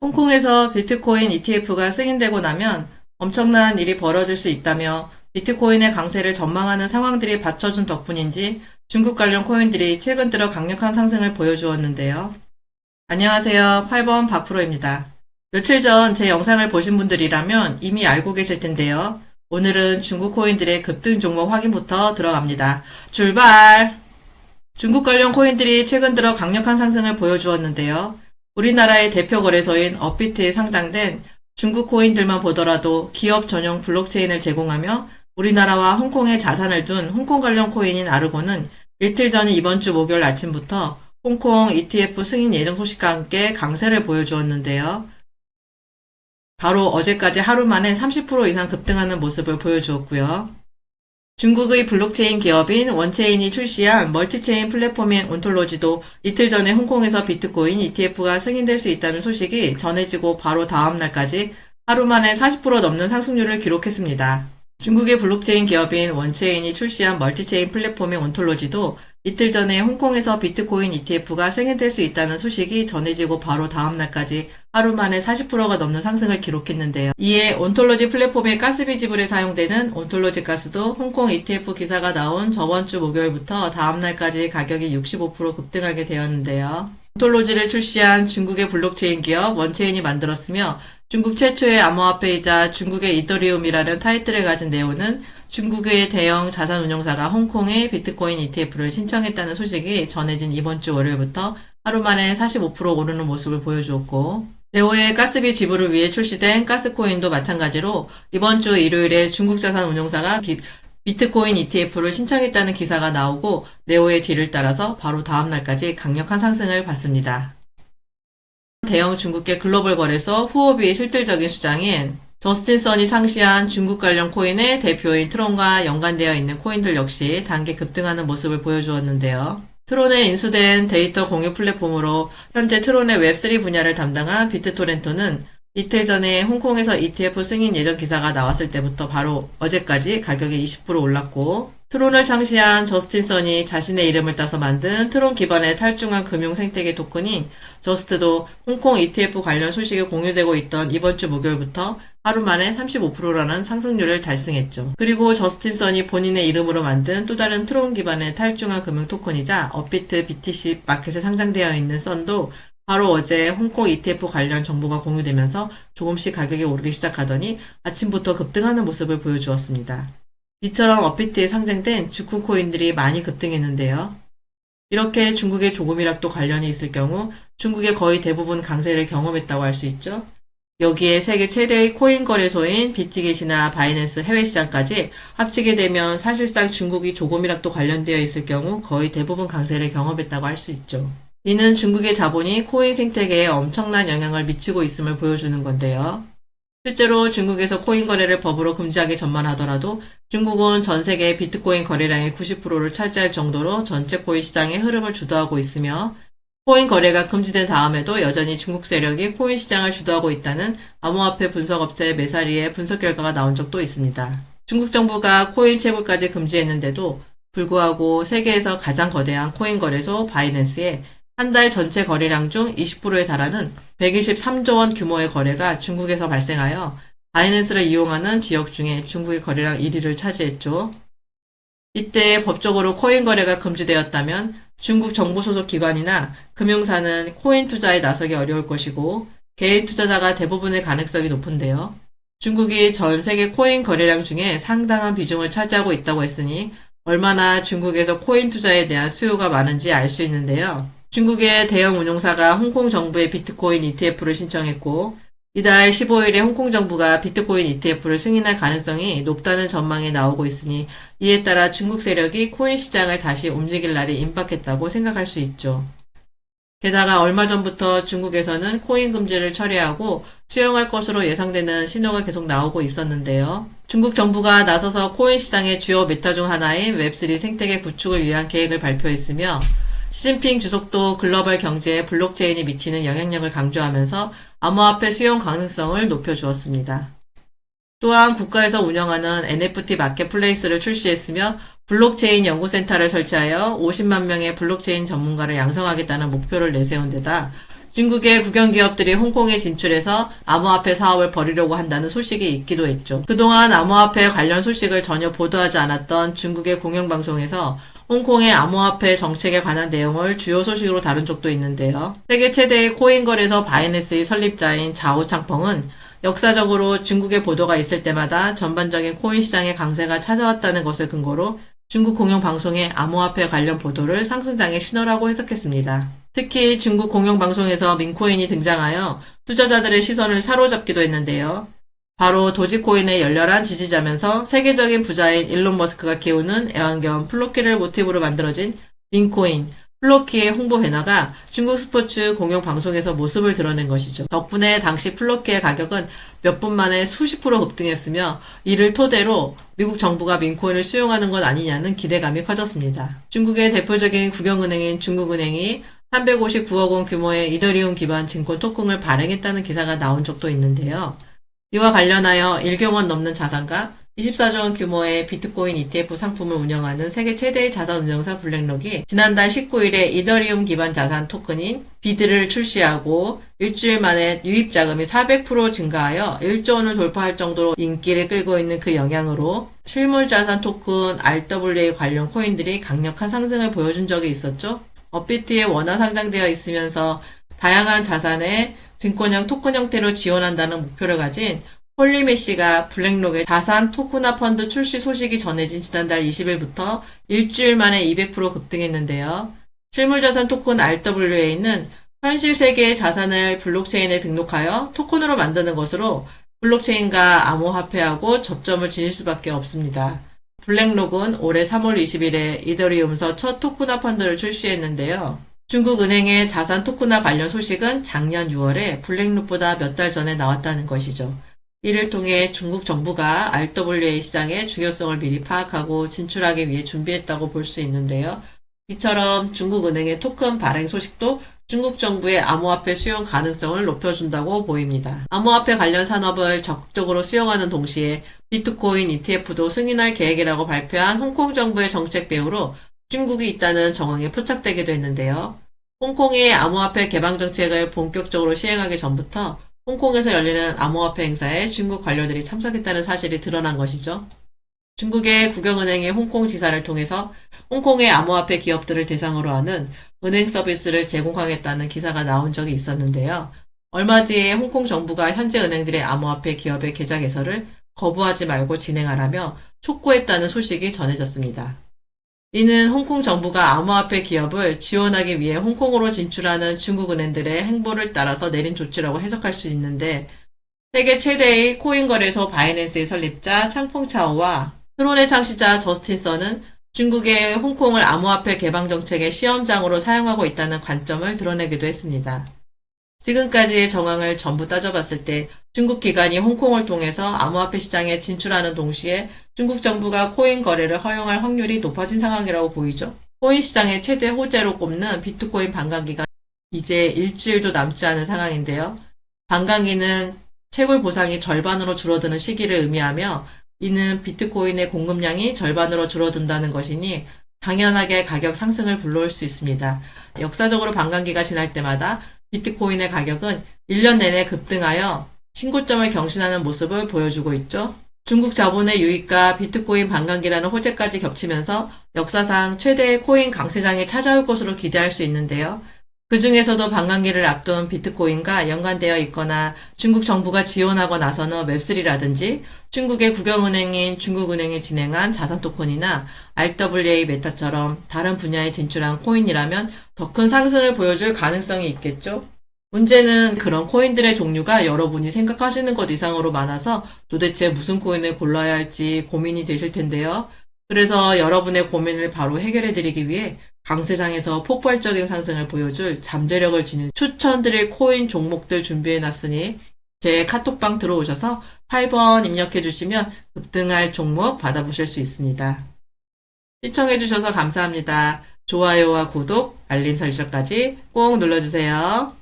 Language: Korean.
홍콩에서 비트코인 ETF가 승인되고 나면 엄청난 일이 벌어질 수 있다며 비트코인의 강세를 전망하는 상황들이 받쳐준 덕분인지 중국 관련 코인들이 최근 들어 강력한 상승을 보여주었는데요. 안녕하세요. 8번 박프로입니다. 며칠 전 제 영상을 보신 분들이라면 이미 알고 계실 텐데요. 오늘은 중국 코인들의 급등 종목 확인부터 들어갑니다. 출발! 중국 관련 코인들이 최근 들어 강력한 상승을 보여주었는데요. 우리나라의 대표 거래소인 업비트에 상장된 중국 코인들만 보더라도 기업 전용 블록체인을 제공하며 우리나라와 홍콩에 자산을 둔 홍콩 관련 코인인 아르고는 이틀 전 이번 주 목요일 아침부터 홍콩 ETF 승인 예정 소식과 함께 강세를 보여주었는데요. 바로 어제까지 하루 만에 30% 이상 급등하는 모습을 보여주었고요. 중국의 블록체인 기업인 원체인이 출시한 멀티체인 플랫폼인 온톨로지도 이틀 전에 홍콩에서 비트코인 ETF가 승인될 수 있다는 소식이 전해지고 바로 다음 날까지 하루 만에 40% 넘는 상승률을 기록했습니다. 중국의 블록체인 기업인 원체인이 출시한 멀티체인 플랫폼인 온톨로지도 이틀 전에 홍콩에서 비트코인 ETF가 승인될 수 있다는 소식이 전해지고 바로 다음 날까지 하루 만에 40%가 넘는 상승을 기록했는데요. 이에 온톨로지 플랫폼의 가스비 지불에 사용되는 온톨로지 가스도 홍콩 ETF 기사가 나온 저번 주 목요일부터 다음 날까지 가격이 65% 급등하게 되었는데요. 온톨로지를 출시한 중국의 블록체인 기업 원체인이 만들었으며 중국 최초의 암호화폐이자 중국의 이더리움이라는 타이틀을 가진 네오는 중국의 대형 자산운용사가 홍콩에 비트코인 ETF를 신청했다는 소식이 전해진 이번 주 월요일부터 하루 만에 45% 오르는 모습을 보여주었고 네오의 가스비 지불을 위해 출시된 가스코인도 마찬가지로 이번 주 일요일에 중국 자산운용사가 비, 비트코인 ETF를 신청했다는 기사가 나오고 네오의 뒤를 따라서 바로 다음 날까지 강력한 상승을 봤습니다. 대형 중국계 글로벌 거래소 후오비의 실질적인 수장인 저스틴 선이 창시한 중국 관련 코인의 대표인 트론과 연관되어 있는 코인들 역시 단계 급등하는 모습을 보여주었는데요. 트론에 인수된 데이터 공유 플랫폼으로 현재 트론의 웹3 분야를 담당한 비트토렌토는 이틀 전에 홍콩에서 ETF 승인 예정 기사가 나왔을 때부터 바로 어제까지 가격이 20% 올랐고 트론을 창시한 저스틴 선이 자신의 이름을 따서 만든 트론 기반의 탈중앙 금융 생태계 토큰인 저스트도 홍콩 ETF 관련 소식이 공유되고 있던 이번 주 목요일부터 하루 만에 35%라는 상승률을 달성했죠. 그리고 저스틴 선이 본인의 이름으로 만든 또 다른 트론 기반의 탈중앙 금융 토큰이자 업비트 BTC 마켓에 상장되어 있는 썬도 바로 어제 홍콩 ETF 관련 정보가 공유되면서 조금씩 가격이 오르기 시작하더니 아침부터 급등하는 모습을 보여주었습니다. 이처럼 업비트에 상장된 주쿠 코인들이 많이 급등했는데요. 이렇게 중국의 조금이라도 관련이 있을 경우 중국의 거의 대부분 강세를 경험했다고 할 수 있죠. 여기에 세계 최대의 코인 거래소인 비티겟이나 바이낸스 해외 시장까지 합치게 되면 사실상 중국이 조금이라도 관련되어 있을 경우 거의 대부분 강세를 경험했다고 할 수 있죠. 이는 중국의 자본이 코인 생태계에 엄청난 영향을 미치고 있음을 보여주는 건데요. 실제로 중국에서 코인 거래를 법으로 금지하기 전만 하더라도 중국은 전 세계 비트코인 거래량의 90%를 차지할 정도로 전체 코인 시장의 흐름을 주도하고 있으며 코인 거래가 금지된 다음에도 여전히 중국 세력이 코인 시장을 주도하고 있다는 암호화폐 분석업체 메사리의 분석 결과가 나온 적도 있습니다. 중국 정부가 코인 채굴까지 금지했는데도 불구하고 세계에서 가장 거대한 코인 거래소 바이낸스에 한 달 전체 거래량 중 20%에 달하는 123조 원 규모의 거래가 중국에서 발생하여 바이낸스를 이용하는 지역 중에 중국의 거래량 1위를 차지했죠. 이때 법적으로 코인 거래가 금지되었다면 중국 정부 소속 기관이나 금융사는 코인 투자에 나서기 어려울 것이고 개인 투자자가 대부분의 가능성이 높은데요. 중국이 전 세계 코인 거래량 중에 상당한 비중을 차지하고 있다고 했으니 얼마나 중국에서 코인 투자에 대한 수요가 많은지 알 수 있는데요. 중국의 대형 운용사가 홍콩 정부의 비트코인 ETF를 신청했고 이달 15일에 홍콩 정부가 비트코인 ETF를 승인할 가능성이 높다는 전망이 나오고 있으니 이에 따라 중국 세력이 코인 시장을 다시 움직일 날이 임박했다고 생각할 수 있죠. 게다가 얼마 전부터 중국에서는 코인 금지를 철회하고 수용할 것으로 예상되는 신호가 계속 나오고 있었는데요. 중국 정부가 나서서 코인 시장의 주요 메타 중 하나인 웹3 생태계 구축을 위한 계획을 발표했으며 시진핑 주석도 글로벌 경제에 블록체인이 미치는 영향력을 강조하면서 암호화폐 수용 가능성을 높여주었습니다. 또한 국가에서 운영하는 NFT 마켓플레이스를 출시했으며 블록체인 연구센터를 설치하여 50만 명의 블록체인 전문가를 양성하겠다는 목표를 내세운 데다 중국의 국영기업들이 홍콩에 진출해서 암호화폐 사업을 벌이려고 한다는 소식이 있기도 했죠. 그동안 암호화폐 관련 소식을 전혀 보도하지 않았던 중국의 공영방송에서 홍콩의 암호화폐 정책에 관한 내용을 주요 소식으로 다룬 적도 있는데요. 세계 최대의 코인 거래소 바이낸스의 설립자인 자오 창펑은 역사적으로 중국의 보도가 있을 때마다 전반적인 코인 시장의 강세가 찾아왔다는 것을 근거로 중국 공영방송의 암호화폐 관련 보도를 상승장의 신호라고 해석했습니다. 특히 중국 공영방송에서 민코인이 등장하여 투자자들의 시선을 사로잡기도 했는데요. 바로 도지코인의 열렬한 지지자면서 세계적인 부자인 일론 머스크가 키우는 애완견 플로키를 모티브로 만들어진 민코인, 플로키의 홍보 배너가 중국 스포츠 공영 방송에서 모습을 드러낸 것이죠. 덕분에 당시 플로키의 가격은 몇 분 만에 수십 프로 급등했으며 이를 토대로 미국 정부가 민코인을 수용하는 것 아니냐는 기대감이 커졌습니다. 중국의 대표적인 국영은행인 중국은행이 359억 원 규모의 이더리움 기반 증권 토큰을 발행했다는 기사가 나온 적도 있는데요. 이와 관련하여 1경 원 넘는 자산가 24조 원 규모의 비트코인 ETF 상품을 운영하는 세계 최대의 자산 운용사 블랙록이 지난달 19일에 이더리움 기반 자산 토큰인 비드를 출시하고 일주일 만에 유입 자금이 400% 증가하여 1조 원을 돌파할 정도로 인기를 끌고 있는 그 영향으로 실물 자산 토큰 RWA 관련 코인들이 강력한 상승을 보여준 적이 있었죠. 업비트에 원화 상장되어 있으면서 다양한 자산에 증권형 토큰 형태로 지원한다는 목표를 가진 홀리메시가 블랙록의 자산 토크나 펀드 출시 소식이 전해진 지난달 20일부터 일주일 만에 200% 급등했는데요. 실물자산 토큰 RWA는 현실 세계의 자산을 블록체인에 등록하여 토큰으로 만드는 것으로 블록체인과 암호화폐하고 접점을 지닐 수밖에 없습니다. 블랙록은 올해 3월 20일에 이더리움서 첫 토크나 펀드를 출시했는데요. 중국 은행의 자산 토크나 관련 소식은 작년 6월에 블랙록보다 몇 달 전에 나왔다는 것이죠. 이를 통해 중국 정부가 RWA 시장의 중요성을 미리 파악하고 진출하기 위해 준비했다고 볼 수 있는데요. 이처럼 중국 은행의 토큰 발행 소식도 중국 정부의 암호화폐 수용 가능성을 높여준다고 보입니다. 암호화폐 관련 산업을 적극적으로 수용하는 동시에 비트코인 ETF도 승인할 계획이라고 발표한 홍콩 정부의 정책 배후로 중국이 있다는 정황에 포착되기도 했는데요. 홍콩의 암호화폐 개방 정책을 본격적으로 시행하기 전부터 홍콩에서 열리는 암호화폐 행사에 중국 관료들이 참석했다는 사실이 드러난 것이죠. 중국의 국영은행의 홍콩 지사를 통해서 홍콩의 암호화폐 기업들을 대상으로 하는 은행 서비스를 제공하겠다는 기사가 나온 적이 있었는데요. 얼마 뒤에 홍콩 정부가 현재 은행들의 암호화폐 기업의 계좌 개설을 거부하지 말고 진행하라며 촉구했다는 소식이 전해졌습니다. 이는 홍콩 정부가 암호화폐 기업을 지원하기 위해 홍콩으로 진출하는 중국 은행들의 행보를 따라서 내린 조치라고 해석할 수 있는데 세계 최대의 코인 거래소 바이낸스의 설립자 창펑차오와 트론의 창시자 저스틴 선은 중국의 홍콩을 암호화폐 개방 정책의 시험장으로 사용하고 있다는 관점을 드러내기도 했습니다. 지금까지의 정황을 전부 따져봤을 때 중국 기관이 홍콩을 통해서 암호화폐 시장에 진출하는 동시에 중국 정부가 코인 거래를 허용할 확률이 높아진 상황이라고 보이죠. 코인 시장의 최대 호재로 꼽는 비트코인 반감기가 이제 일주일도 남지 않은 상황인데요. 반감기는 채굴 보상이 절반으로 줄어드는 시기를 의미하며 이는 비트코인의 공급량이 절반으로 줄어든다는 것이니 당연하게 가격 상승을 불러올 수 있습니다. 역사적으로 반감기가 지날 때마다 비트코인의 가격은 1년 내내 급등하여 신고점을 경신하는 모습을 보여주고 있죠. 중국 자본의 유입과 비트코인 반감기라는 호재까지 겹치면서 역사상 최대의 코인 강세장이 찾아올 것으로 기대할 수 있는데요. 그 중에서도 반감기를 앞둔 비트코인과 연관되어 있거나 중국 정부가 지원하고 나서는 웹3라든지 중국의 국영은행인 중국은행이 진행한 자산 토큰이나 RWA 메타처럼 다른 분야에 진출한 코인이라면 더 큰 상승을 보여줄 가능성이 있겠죠. 문제는 그런 코인들의 종류가 여러분이 생각하시는 것 이상으로 많아서 도대체 무슨 코인을 골라야 할지 고민이 되실 텐데요. 그래서 여러분의 고민을 바로 해결해 드리기 위해 강세장에서 폭발적인 상승을 보여줄 잠재력을 지닌 추천드릴 코인 종목들 준비해 놨으니 제 카톡방 들어오셔서 8번 입력해 주시면 급등할 종목 받아보실 수 있습니다. 시청해 주셔서 감사합니다. 좋아요와 구독, 알림 설정까지 꼭 눌러주세요.